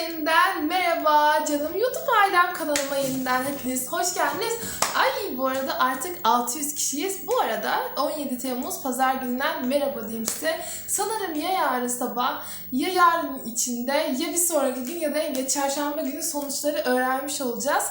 yeniden merhaba canım YouTube ailem kanalıma yeniden hepiniz hoş geldiniz. Ay bu arada artık 600 kişiyiz. Bu arada 17 Temmuz pazar gününden merhaba diyeyim size. Sanırım ya yarın sabah ya yarın içinde ya bir sonraki gün ya da en geç çarşamba günü sonuçları öğrenmiş olacağız.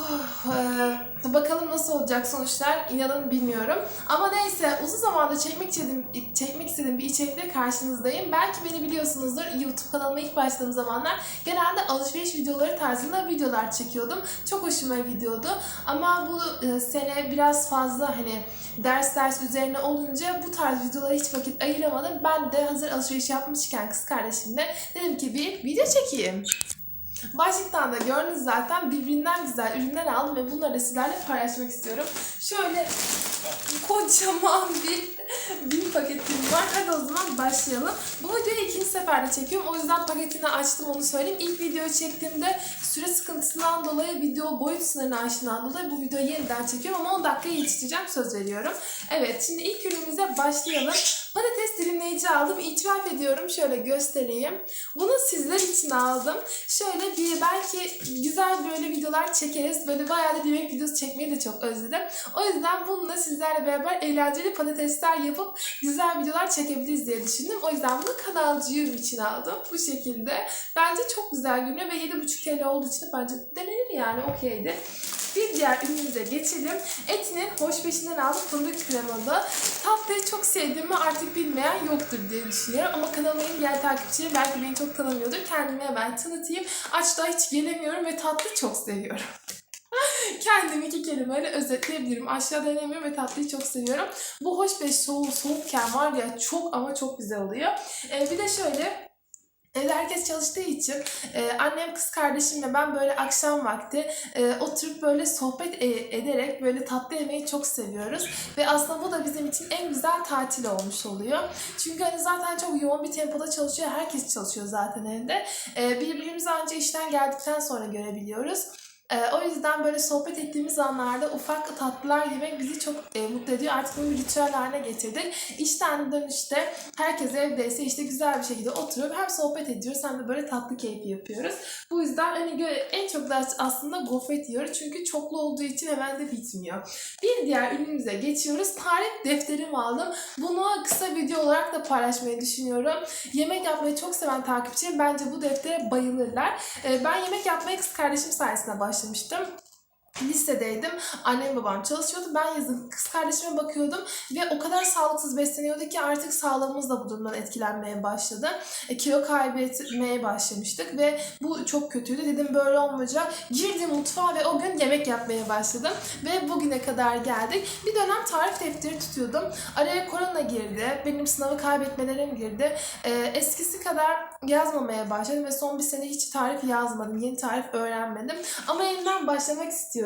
Oh, eee, bakalım nasıl olacak sonuçlar inanın bilmiyorum. Ama neyse uzun zamandır çekmek istediğim, çekmek istediğim bir içerikle karşınızdayım. Belki beni biliyorsunuzdur YouTube kanalıma ilk başladığım zamanlar genelde alışveriş videoları tarzında videolar çekiyordum. Çok hoşuma gidiyordu. Ama bu e, sene biraz fazla hani ders ders üzerine olunca bu tarz videolara hiç vakit ayıramadım. Ben de hazır alışveriş yapmışken kız kardeşimle dedim ki bir video çekeyim. Başlıktan da gördünüz zaten birbirinden güzel ürünler aldım ve bunları sizlerle paylaşmak istiyorum. Şöyle kocaman bir bir paketim var. Hadi o zaman başlayalım. Bu videoyu ikinci seferde çekiyorum. O yüzden paketini açtım onu söyleyeyim. İlk videoyu çektiğimde süre sıkıntısından dolayı video boyut sınırını aştığından dolayı bu videoyu yeniden çekiyorum ama 10 dakikaya yetiştireceğim söz veriyorum. Evet şimdi ilk ürünümüze başlayalım. Patates dilimleyici aldım. İtiraf ediyorum. Şöyle göstereyim. Bunu sizler için aldım. Şöyle bir belki güzel böyle videolar çekeriz. Böyle bayağı da yemek videosu çekmeyi de çok özledim. O yüzden bununla sizlerle beraber eğlenceli patatesler yapıp güzel videolar çekebiliriz diye düşündüm. O yüzden bunu kanalcığım için aldım. Bu şekilde. Bence çok güzel görünüyor ve 7,5 TL olduğu için bence denenir yani okeydi. Bir diğer ürünümüze geçelim. Etinin hoş beşinden aldım fındık kremalı. Tatlıyı çok sevdiğimi artık bilmeyen yoktur diye düşünüyorum. Ama kanalımın diğer takipçileri belki beni çok tanımıyordur. Kendimi hemen tanıtayım. Açlığa hiç gelemiyorum ve tatlı çok seviyorum. Kendimi iki kelimeyle özetleyebilirim. Aşağı denemiyorum ve tatlıyı çok seviyorum. Bu hoş beş soğuk, soğukken var ya çok ama çok güzel oluyor. Ee, bir de şöyle Evde herkes çalıştığı için e, annem, kız kardeşimle ben böyle akşam vakti e, oturup böyle sohbet e- ederek böyle tatlı yemeyi çok seviyoruz. Ve aslında bu da bizim için en güzel tatil olmuş oluyor. Çünkü hani zaten çok yoğun bir tempoda çalışıyor. Herkes çalışıyor zaten evde. E, birbirimizi ancak işten geldikten sonra görebiliyoruz. E, o yüzden böyle sohbet ettiğimiz anlarda ufak tatlılar yemek bizi çok e, mutlu ediyor. Artık bunu ritüel haline getirdik. İşten dönüşte herkes evdeyse işte güzel bir şekilde oturup hem sohbet ediyoruz hem de böyle tatlı keyfi yapıyoruz. Bu yüzden hani en çok da aslında gofret yiyoruz. Çünkü çoklu olduğu için hemen de bitmiyor. Bir diğer ürünümüze geçiyoruz. Tarif defterim aldım. Bunu kısa video olarak da paylaşmayı düşünüyorum. Yemek yapmayı çok seven takipçilerim bence bu deftere bayılırlar. E, ben yemek yapmaya kız kardeşim sayesinde nós temos tanto Lisedeydim. Annem babam çalışıyordu. Ben yazın kız kardeşime bakıyordum ve o kadar sağlıksız besleniyordu ki artık sağlığımız da bu durumdan etkilenmeye başladı. E, kilo kaybetmeye başlamıştık ve bu çok kötüydü. Dedim böyle olmayacak. Girdim mutfağa ve o gün yemek yapmaya başladım ve bugüne kadar geldik. Bir dönem tarif defteri tutuyordum. Araya korona girdi. Benim sınavı kaybetmelerim girdi. E, eskisi kadar yazmamaya başladım ve son bir sene hiç tarif yazmadım. Yeni tarif öğrenmedim. Ama yeniden başlamak istiyorum.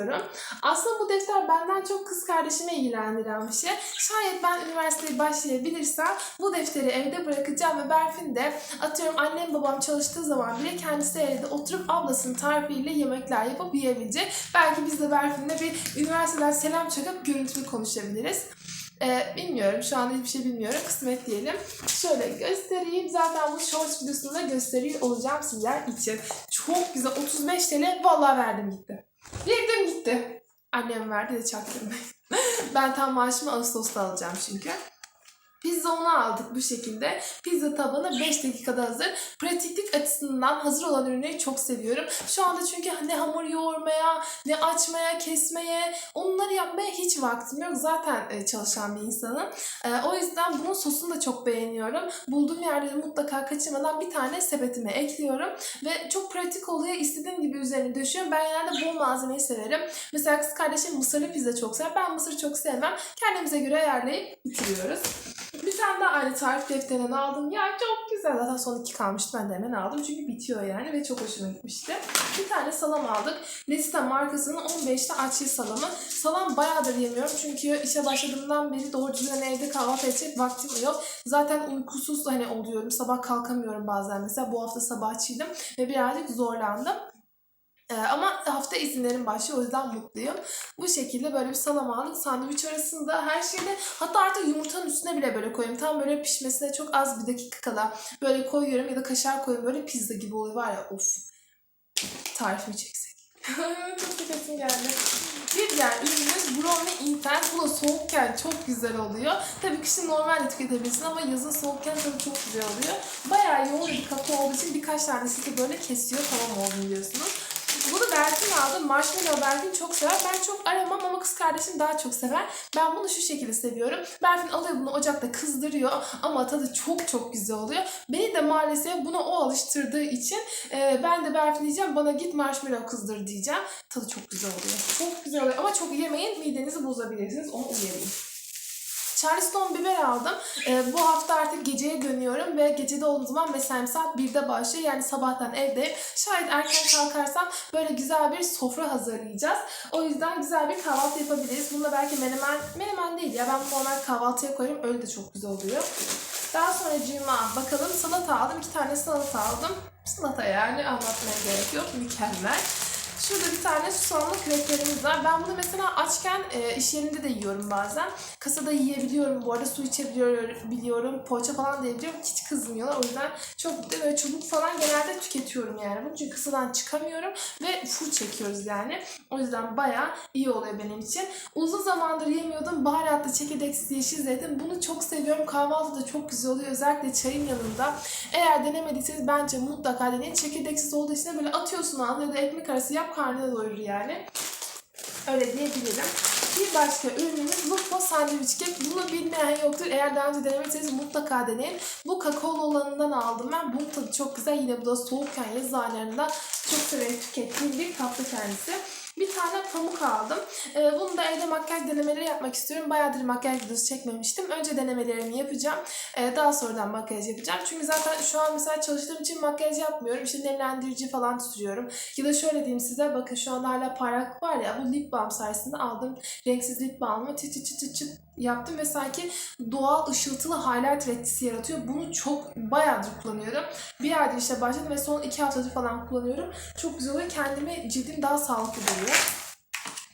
Aslında bu defter benden çok kız kardeşime ilgilendiren bir şey. Şayet ben üniversiteye başlayabilirsem bu defteri evde bırakacağım ve Berfin de atıyorum annem babam çalıştığı zaman bile kendisi evde oturup ablasının tarifiyle yemekler yapıp yiyebilecek. Belki biz de Berfin'le bir üniversiteden selam çakıp görüntülü konuşabiliriz. Ee, bilmiyorum. Şu anda hiçbir şey bilmiyorum. Kısmet diyelim. Şöyle göstereyim. Zaten bu shorts videosunda gösteriyor olacağım sizler için. Çok güzel. 35 TL vallahi verdim gitti. Verdim gitti. Annem verdi de çaktırmayın. ben tam maaşımı Ağustos'ta alacağım çünkü. Pizza onu aldık bu şekilde. Pizza tabanı 5 dakikada hazır. Pratiklik açısından hazır olan ürünleri çok seviyorum. Şu anda çünkü ne hamur yoğurmaya, ne açmaya, kesmeye, onları yapmaya hiç vaktim yok. Zaten e, çalışan bir insanım. E, o yüzden bunun sosunu da çok beğeniyorum. Bulduğum yerde de mutlaka kaçırmadan bir tane sepetime ekliyorum. Ve çok pratik oluyor. İstediğim gibi üzerine döşüyorum. Ben genelde bol malzemeyi severim. Mesela kız kardeşim mısırlı pizza çok sever. Ben mısır çok sevmem. Kendimize göre ayarlayıp bitiriyoruz. Bir tane daha aynı tarif defterinden aldım. Ya çok güzel. Zaten son iki kalmıştı. Ben de hemen aldım. Çünkü bitiyor yani ve çok hoşuma gitmişti. Bir tane salam aldık. Lista markasının 15'te açı salamı. Salam bayağıdır yemiyorum. Çünkü işe başladığımdan beri doğru düzgün evde kahvaltı edecek vaktim yok. Zaten uykusuz hani oluyorum. Sabah kalkamıyorum bazen mesela. Bu hafta sabahçıydım ve birazcık zorlandım. Ee, ama hafta izinlerim başlıyor o yüzden mutluyum. Bu şekilde böyle bir salam aldık. Sandviç arasında her şeyde hatta artık yumurtanın üstüne bile böyle koyuyorum. Tam böyle pişmesine çok az bir dakika kala böyle koyuyorum ya da kaşar koyuyorum. Böyle pizza gibi oluyor var ya of. Tarifini çeksek. çok tüketim geldi. Bir diğer ürünümüz Brownie Intense. Bu da soğukken çok güzel oluyor. Tabii kışın normalde tüketebilirsin ama yazın soğukken tabii çok güzel oluyor. Bayağı yoğun bir kapı olduğu için birkaç tanesi de böyle kesiyor. Tamam oldu biliyorsunuz. Bunu Berfin aldı. Marshmallow Berfin çok sever. Ben çok aramam ama kız kardeşim daha çok sever. Ben bunu şu şekilde seviyorum. Berfin alıyor bunu ocakta kızdırıyor ama tadı çok çok güzel oluyor. Beni de maalesef buna o alıştırdığı için e, ben de Berfin diyeceğim bana git marshmallow kızdır diyeceğim. Tadı çok güzel oluyor. Çok güzel oluyor ama çok yemeyin midenizi bozabilirsiniz. Onu uyarayım. Charleston biber aldım. Ee, bu hafta artık geceye dönüyorum ve gecede olduğum zaman mesaim saat 1'de başlıyor. Yani sabahtan evdeyim. Şayet erken kalkarsam böyle güzel bir sofra hazırlayacağız. O yüzden güzel bir kahvaltı yapabiliriz. Bunda belki menemen, menemen değil ya ben normal kahvaltıya koyarım. Öyle de çok güzel oluyor. Daha sonra cima bakalım salata aldım. iki tane salata aldım. Salata yani anlatmaya gerek yok. Mükemmel. Şurada bir tane susamlı kreplerimiz var. Ben bunu mesela açken e, iş yerinde de yiyorum bazen. Kasada yiyebiliyorum bu arada. Su içebiliyorum, biliyorum. Poğaça falan da yiyebiliyorum. Hiç kızmıyorlar. O yüzden çok böyle çubuk falan genelde tüketiyorum yani. Bunu çünkü kasadan çıkamıyorum ve full çekiyoruz yani. O yüzden bayağı iyi oluyor benim için. Uzun zamandır yemiyordum. Baharatlı çekirdeksiz yeşil zeytin. Bunu çok seviyorum. Kahvaltıda çok güzel oluyor. Özellikle çayın yanında. Eğer denemediyseniz bence mutlaka deneyin. Çekirdeksiz olduğu için böyle atıyorsun ağzına ya da ekmek arası yap karnına doyurur yani. Öyle diyebilirim. Bir başka ürünümüz Lupo sandviç kek. Bunu bilmeyen yoktur. Eğer daha önce denemediyseniz mutlaka deneyin. Bu kakaolu olanından aldım ben. Bunun tadı çok güzel. Yine bu da soğukken yaz aylarında çok severek tükettiğim bir tatlı kendisi. Bir tane pamuk aldım. Ee, bunu da evde makyaj denemeleri yapmak istiyorum. Bayağıdır makyaj videosu çekmemiştim. Önce denemelerimi yapacağım. Ee, daha sonradan makyaj yapacağım. Çünkü zaten şu an mesela çalıştığım için makyaj yapmıyorum. İşte nemlendirici falan sürüyorum. Ya da şöyle diyeyim size. Bakın şu anda hala parlak var ya. Bu lip balm sayesinde aldığım renksiz lip balmı çıt çıt çıt çıt yaptım ve sanki doğal ışıltılı highlight etkisi yaratıyor. Bunu çok bayağıdır kullanıyorum. Bir aydır işte başladım ve son iki haftadır falan kullanıyorum. Çok güzel oluyor. Kendime cildim daha sağlıklı buluyor.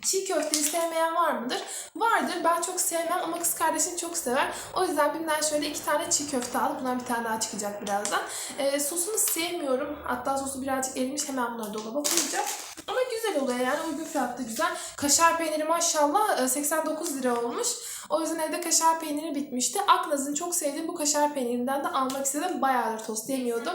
Çiğ köfteyi sevmeyen var mıdır? Vardır. Ben çok sevmem ama kız kardeşim çok sever. O yüzden bimden şöyle iki tane çiğ köfte aldım. Bundan bir tane daha çıkacak birazdan. Ee, sosunu sevmiyorum. Hatta sosu birazcık erimiş. Hemen bunları dolaba koyacağım. Ama güzel oluyor yani. Uygun fiyatlı güzel. Kaşar peyniri maşallah e, 89 lira olmuş. O yüzden evde kaşar peyniri bitmişti. Aknaz'ın çok sevdiğim bu kaşar peynirinden de almak istedim. Bayağıdır tost yemiyordum.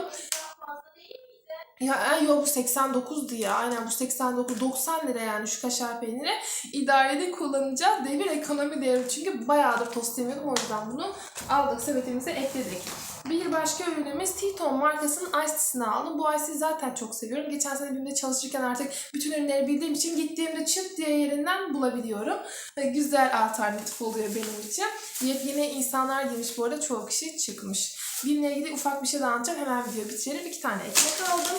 Ya en bu 89'du ya. Aynen bu 89 90 lira yani şu kaşar peyniri. İdareli kullanacağız. Devir ekonomi devri. Çünkü bayağıdır tost yemiyordum. O yüzden bunu aldık sepetimize ekledik. Bir başka ürünümüz Teton markasının Ice Tea'sini aldım. Bu Ice Tea'yi zaten çok seviyorum. Geçen sene BİM'de çalışırken artık bütün ürünleri bildiğim için gittiğimde çıt diye yerinden bulabiliyorum. Güzel alternatif oluyor benim için. Yepyeni insanlar girmiş bu arada çoğu kişi çıkmış. BİM'le ilgili ufak bir şey daha anlatacağım. Hemen video bitirelim. İki tane ekmek aldım.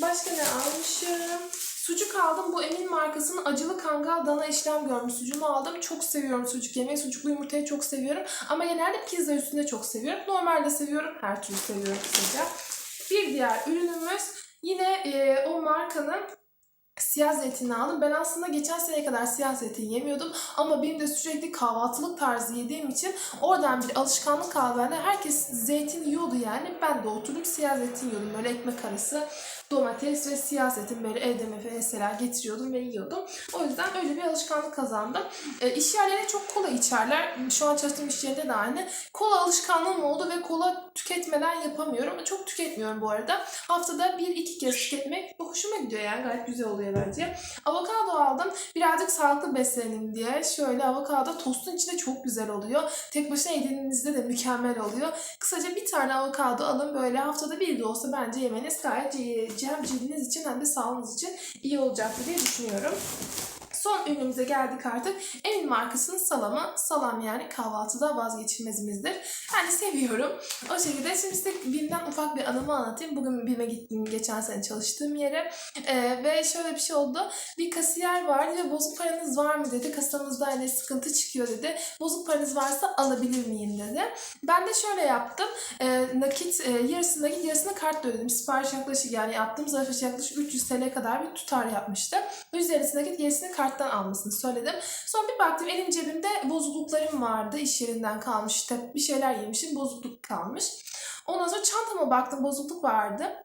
Başka ne almışım? Sucuk aldım. Bu Emin markasının acılı kangal dana işlem görmüş sucuğunu aldım. Çok seviyorum sucuk yemeği. Sucuklu yumurtayı çok seviyorum. Ama genelde pizza üstünde çok seviyorum. Normalde seviyorum. Her türlü seviyorum kısaca. Bir diğer ürünümüz yine e, o markanın siyah zeytini aldım. Ben aslında geçen seneye kadar siyah zeytin yemiyordum. Ama benim de sürekli kahvaltılık tarzı yediğim için oradan bir alışkanlık kaldı bende. Herkes zeytin yiyordu yani. Ben de oturdum siyah zeytin yiyordum. Böyle ekmek arası domates ve siyah zeytin böyle evde mesela getiriyordum ve yiyordum. O yüzden öyle bir alışkanlık kazandım. E, iş yerlerine çok kola içerler. Şu an çalıştığım iş yerinde de aynı. Kola alışkanlığım oldu ve kola tüketmeden yapamıyorum. Çok tüketmiyorum bu arada. Haftada bir iki kez tüketmek bu hoşuma gidiyor yani. Gayet güzel oluyor bence. Avokado aldım. Birazcık sağlıklı beslenim diye. Şöyle avokado tostun içinde çok güzel oluyor. Tek başına yediğinizde de mükemmel oluyor. Kısaca bir tane avokado alın. Böyle haftada bir de olsa bence yemeniz gayet iyi. Hem cildiniz için hem de sağlığınız için iyi olacaktır diye düşünüyorum. Son ürünümüze geldik artık. Emin markasının salamı. Salam yani kahvaltıda vazgeçilmezimizdir. Yani seviyorum. O şekilde şimdi size BİM'den ufak bir anımı anlatayım. Bugün BİM'e gittim geçen sene çalıştığım yere. Ee, ve şöyle bir şey oldu. Bir kasiyer vardı ve bozuk paranız var mı dedi. Kasamızda hani sıkıntı çıkıyor dedi. Bozuk paranız varsa alabilir miyim dedi. Ben de şöyle yaptım. Ee, nakit e, yarısını nakit yarısını kart ödedim. Sipariş yaklaşık yani yaptığımız alışveriş yaklaşık 300 TL kadar bir tutar yapmıştı. 100 yarısı nakit gerisini karttan almasını söyledim. Sonra bir baktım elim cebimde bozukluklarım vardı. İş yerinden kalmış. İşte bir şeyler yemişim bozukluk kalmış. Ondan sonra çantama baktım bozukluk vardı.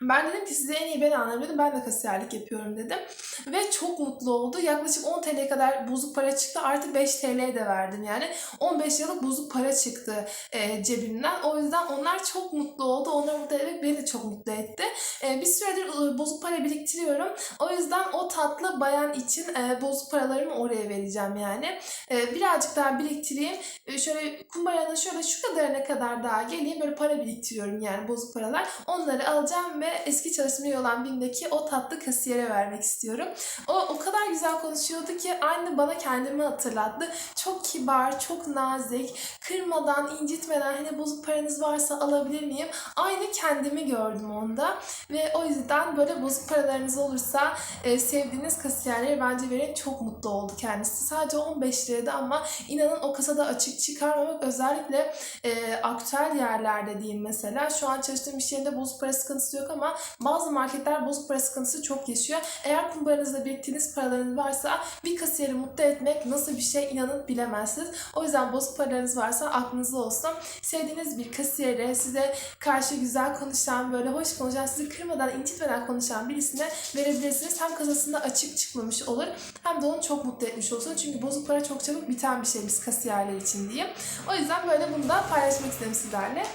Ben dedim ki size en iyi ben anlayabilirim. Ben de kasiyerlik yapıyorum dedim. Ve çok mutlu oldu. Yaklaşık 10 TL kadar bozuk para çıktı. Artı 5 TL de verdim yani. 15 liralık bozuk para çıktı e, cebimden. O yüzden onlar çok mutlu oldu. Onları mutlu etmek beni de çok mutlu etti. E, bir süredir e, bozuk para biriktiriyorum. O yüzden o tatlı bayan için e, bozuk paralarımı oraya vereceğim yani. E, birazcık daha biriktireyim. E, şöyle kumbaranın şöyle şu kadarına kadar daha geleyim. Böyle para biriktiriyorum yani bozuk paralar. Onları alacağım ve eski çalışmaya olan BİM'deki o tatlı kasiyere vermek istiyorum. O o kadar güzel konuşuyordu ki aynı bana kendimi hatırlattı. Çok kibar, çok nazik, kırmadan, incitmeden hani bozuk paranız varsa alabilir miyim? Aynı kendimi gördüm onda ve o yüzden böyle bozuk paralarınız olursa e, sevdiğiniz kasiyerleri bence verin. Çok mutlu oldu kendisi. Sadece 15 liraydı ama inanın o kasada açık çıkarmamak özellikle e, aktüel yerlerde diyeyim mesela. Şu an çalıştığım iş yerinde bozuk para sıkıntısı yok ama bazı marketler bozuk para sıkıntısı çok yaşıyor. Eğer kumbaranızda biriktiğiniz paralarınız varsa bir kasiyeri mutlu etmek nasıl bir şey inanın bilemezsiniz. O yüzden bozuk paralarınız varsa aklınızda olsun. Sevdiğiniz bir kasiyere size karşı güzel konuşan, böyle hoş konuşan, sizi kırmadan, incitmeden konuşan birisine verebilirsiniz. Hem kasasında açık çıkmamış olur hem de onu çok mutlu etmiş olursunuz. Çünkü bozuk para çok çabuk biten bir şey biz kasiyerler için diye. O yüzden böyle bunu da paylaşmak istedim sizlerle.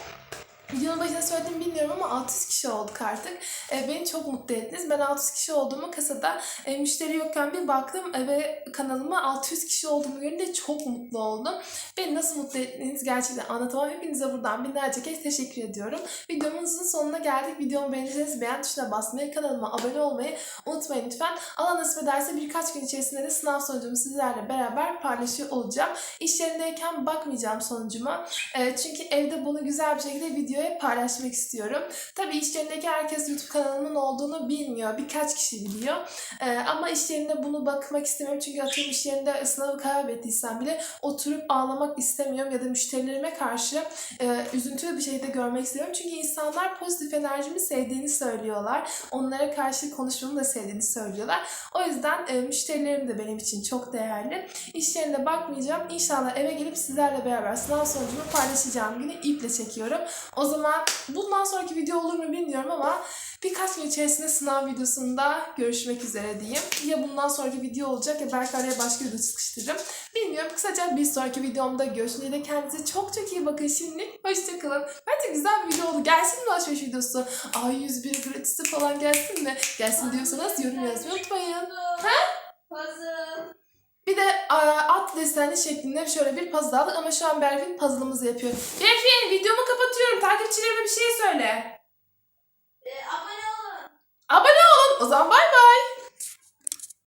Videonun başında söyledim bilmiyorum ama 600 kişi olduk artık. E, beni çok mutlu ettiniz. Ben 600 kişi olduğumu kasada e, müşteri yokken bir baktım e, ve kanalıma 600 kişi olduğumu görünce çok mutlu oldum. Beni nasıl mutlu ettiğinizi gerçekten anlatamam. Hepinize buradan binlerce kez teşekkür ediyorum. Videomuzun sonuna geldik. Videomu beğenirseniz beğen tuşuna basmayı, kanalıma abone olmayı unutmayın lütfen. Allah nasip ederse birkaç gün içerisinde de sınav sonucumu sizlerle beraber paylaşıyor olacağım. İş yerindeyken bakmayacağım sonucuma. E, çünkü evde bunu güzel bir şekilde videoya paylaşmak istiyorum. Tabii iş yerindeki herkes YouTube kanalımın olduğunu bilmiyor. Birkaç kişi biliyor. Ee, ama iş yerinde bunu bakmak istemiyorum. Çünkü atıyorum iş yerinde sınavı kaybettiysem bile oturup ağlamak istemiyorum. Ya da müşterilerime karşı e, üzüntülü bir şekilde görmek istiyorum. Çünkü insanlar pozitif enerjimi sevdiğini söylüyorlar. Onlara karşı konuşmamı da sevdiğini söylüyorlar. O yüzden e, müşterilerim de benim için çok değerli. İş yerinde bakmayacağım. İnşallah eve gelip sizlerle beraber sınav sonucumu paylaşacağım günü iple çekiyorum. O zaman bundan sonraki video olur mu bilmiyorum ama birkaç gün içerisinde sınav videosunda görüşmek üzere diyeyim. Ya bundan sonraki video olacak ya belki araya başka video sıkıştırırım. Bilmiyorum. Kısaca bir sonraki videomda görüşmek üzere. Kendinize çok çok iyi bakın şimdi. Hoşçakalın. Bence güzel bir video oldu. Gelsin mi alışveriş videosu? A101 gratisi falan gelsin mi? Gelsin diyorsanız yorum yazmayı unutmayın. Puzzle. Bir de at desenli şeklinde şöyle bir puzzle aldık ama şu an Berfin puzzle'ımızı yapıyor. Berfin videomu kapatıyorum. Takipçilerime bir şey söyle. Ee, abone olun. Abone olun. O zaman bay bay.